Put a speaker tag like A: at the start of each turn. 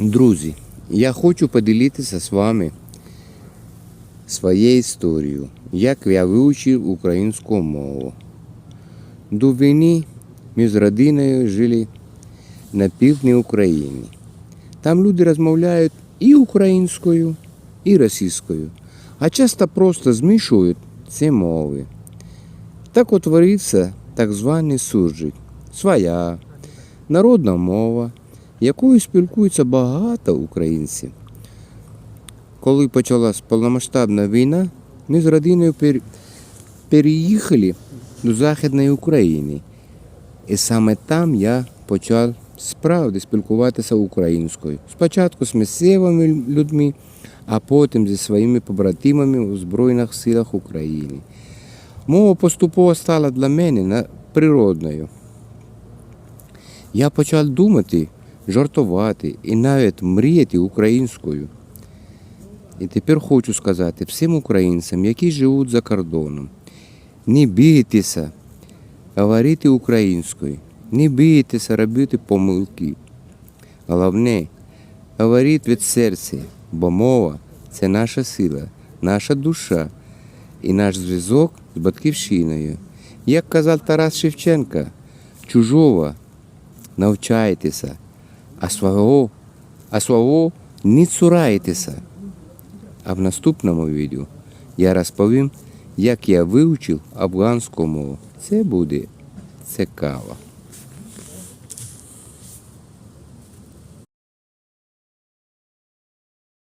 A: Друзі, я хочу поділитися з вами своєю історією, як я вивчив українську мову. До війни ми з родиною жили на півдні України. Там люди розмовляють і українською, і російською, а часто просто змішують ці мови. Так утворився так званий суржик, своя народна мова, якою спілкується багато українців. Коли почалась повномасштабна війна, ми з родиною пер- переїхали до Західної України. І саме там я почав справді спілкуватися українською. Спочатку з місцевими людьми, а потім зі своїми побратимами у Збройних силах України. Мова поступово стала для мене природною. Я почав думати, жартувати і навіть мріяти українською. І тепер хочу сказати всім українцям, які живуть за кордоном, не бійтеся говорити українською, не бійтеся робити помилки. Головне, говоріть від серця, бо мова це наша сила, наша душа і наш зв'язок з батьківщиною. Як казав Тарас Шевченка, чужого навчайтеся, а свого, а свого не цурайтеся. А в наступному відео я розповім, як я вивчив афганську мову. Це буде цікаво.